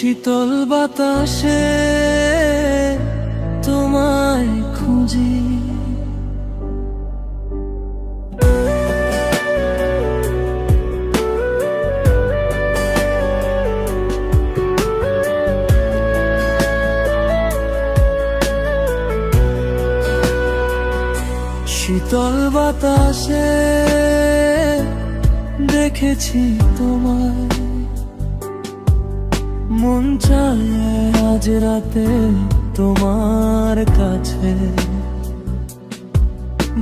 শীতল বাতাসে তোমায় খুঁজি। শীতল বাতাসে দেখেছি তোমায়। মন চায় আজ রাতে তোমার কাছে।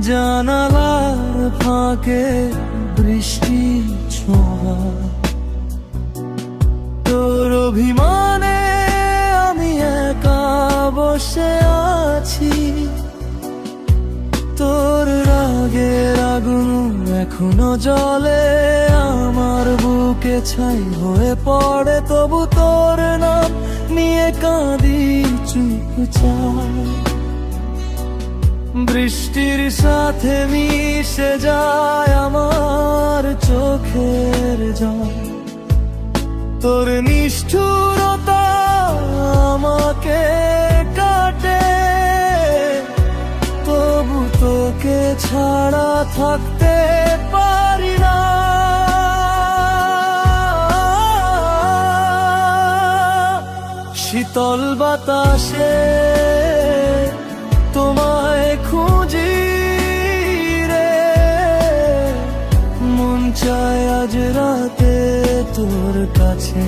জানালার ফাঁকে বৃষ্টি ছোঁয়া। তোর অভিমানে আমি একা বসে আছি। তোর রাগের আগুন এখনও জলে আমার বুকে ছাই হয়ে পড়ে তবু তোর নাম নিয়ে কাঁদি চুপচাপ। বৃষ্টির সাথে মিশে যায় আমার চোখের জল। তোর নিষ্ঠুরতা আমাকে কাটে। তবু তোকে ছাড়া থাকতে পারি না। শীতল বাতাসে তোমায় খুঁজি রে। মন চায় আজ রাতে তোর কাছে।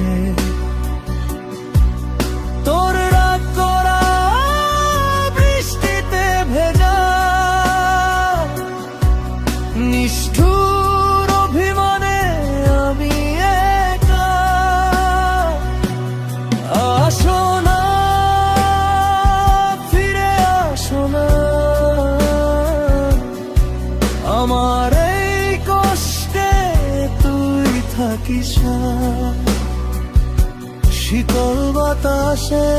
আমার এই কষ্টে তুই থাকিস শীতল বাতাসে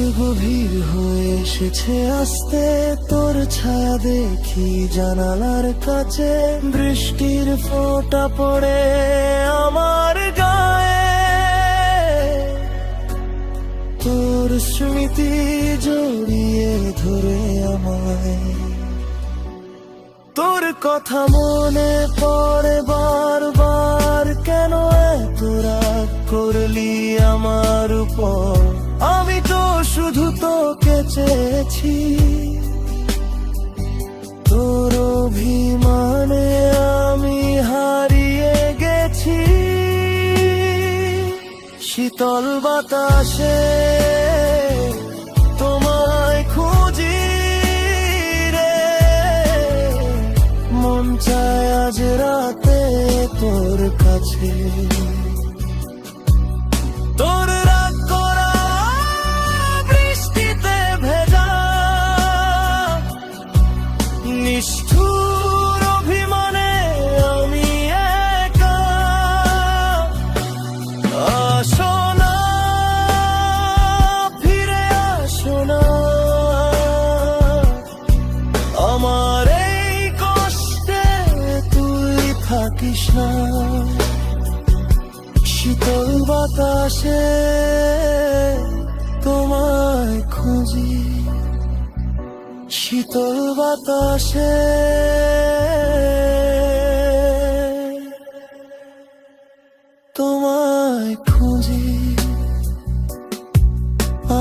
গভীর হয়ে এসেছে আস্তে, তোর ছায়া দেখি জানালার কাছে বৃষ্টির ফোঁটা পড়ে আমার গায়ে? তোর স্মৃতি জড়িয়ে ধরে আমায়। তোর কথা মনে পড়ে বারবার, কেন এত রাগ করলি আমার উপর? শুধু তোকে চেয়েছি। তোর অভিমানে আমি হারিয়ে গেছি। শীতল বাতাসে তোমায় খুঁজি রে। মন চায় আজ রাতে তোর কাছে। আমার এই কষ্টে তুই থাকিস না। শীতল বাতাসে তোমায় খুঁজি। শীতল বাতাসে তোমায় খুঁজি।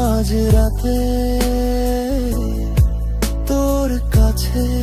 আজ রাতে তোর কাছে